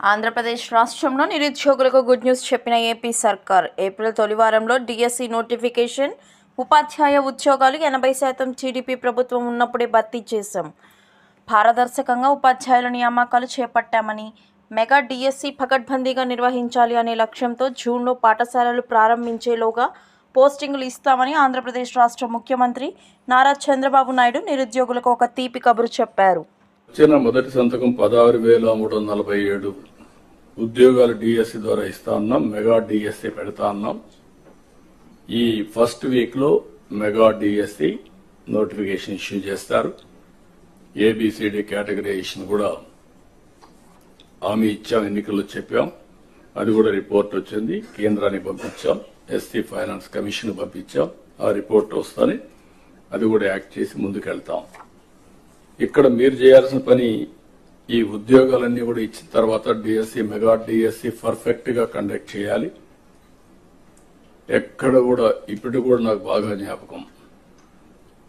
ఆంధ్రప్రదేశ్ రాష్ట్రంలో నిరుద్యోగులకు good news చెప్పిన ఏపీ సర్కార్. ఏప్రిల్ తొలివారంలో డిఎస్సి నోటిఫికేషన్ ఉపాధ్యాయ ఉద్యోగాలు ఎనభై శాతం టీడీపీ ప్రభుత్వం ఉన్నప్పుడే భర్తీ చేశాం. పారదర్శకంగా ఉపాధ్యాయుల నియామకాలు చేపట్టామని మెగా డిఎస్సి పకడ్బందీగా నిర్వహించాలి అనే లక్ష్యంతో జూన్లో పాఠశాలలు ప్రారంభించేలోగా పోస్టింగులు ఇస్తామని ఆంధ్రప్రదేశ్ రాష్ట్ర ముఖ్యమంత్రి నారా చంద్రబాబు నాయుడు నిరుద్యోగులకు ఒక తీపి కబురు చెప్పారు. వచ్చిన మొదటి సంతకం పదహారు వేల మూడు వందల నలభై ఏడు. ఉద్యోగాలు డిఎస్సి ద్వారా ఇస్తా ఉన్నాం మెగా డిఎస్సి పెడతా ఉన్నాం ఈ ఫస్ట్ వీక్లో మెగా డిఎస్సి నోటిఫికేషన్ ఇష్యూ చేస్తారు. ఏబిసిడి కేటగరైజేషన్ కూడా హామీ ఇచ్చాం ఎన్నికల్లో చెప్పాం. అది కూడా రిపోర్ట్ వచ్చింది కేంద్రానికి పంపించాం ఎస్టీ ఫైనాన్స్ కమిషన్ పంపించాం. ఆ రిపోర్ట్ వస్తానే అది కూడా యాక్ట్ చేసి ముందుకెళ్తాం. ఇక్కడ మీరు చేయాల్సిన పని ఈ ఉద్యోగాలన్నీ కూడా ఇచ్చిన తర్వాత డిఎస్సి మెగా డిఎస్సి పర్ఫెక్ట్గా కండక్ట్ చేయాలి. ఎక్కడ కూడా ఇప్పుడు కూడా నాకు బాగా జ్ఞాపకం.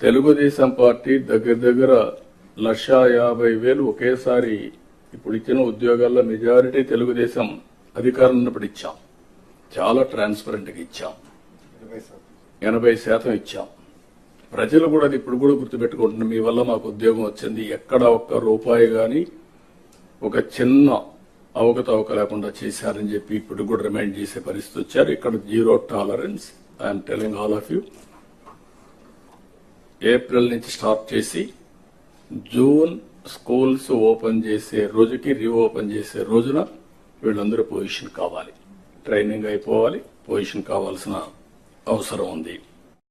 తెలుగుదేశం పార్టీ దగ్గర దగ్గర లక్షా యాభై వేలు ఒకేసారి ఇప్పుడు ఇచ్చిన ఉద్యోగాల్లో మెజారిటీ తెలుగుదేశం అధికారం ఉన్నప్పుడు ఇచ్చాం. చాలా ట్రాన్స్పరెంట్గా ఇచ్చాం. ఎనభై శాతం ఇచ్చాం. ప్రజలు కూడా అది ఇప్పుడు కూడా గుర్తుపెట్టుకుంటున్నారు మీ వల్ల మాకు ఉద్యోగం వచ్చింది ఎక్కడ ఒక్క రూపాయి గాని ఒక చిన్న అవకతవక లేకుండా చేశారని చెప్పి ఇప్పుడు కూడా రిమైండ్ చేసే పరిస్థితి వచ్చారు. ఇక్కడ zero tolerance I'm telling all of you April నుంచి స్టార్ట్ చేసి జూన్ స్కూల్స్ ఓపెన్ చేసే రోజుకి రీఓపెన్ చేసే రోజున వీళ్ళందరూ పొజిషన్ కావాలి. ట్రైనింగ్ అయిపోవాలి పొజిషన్ కావాల్సిన అవసరం ఉంది.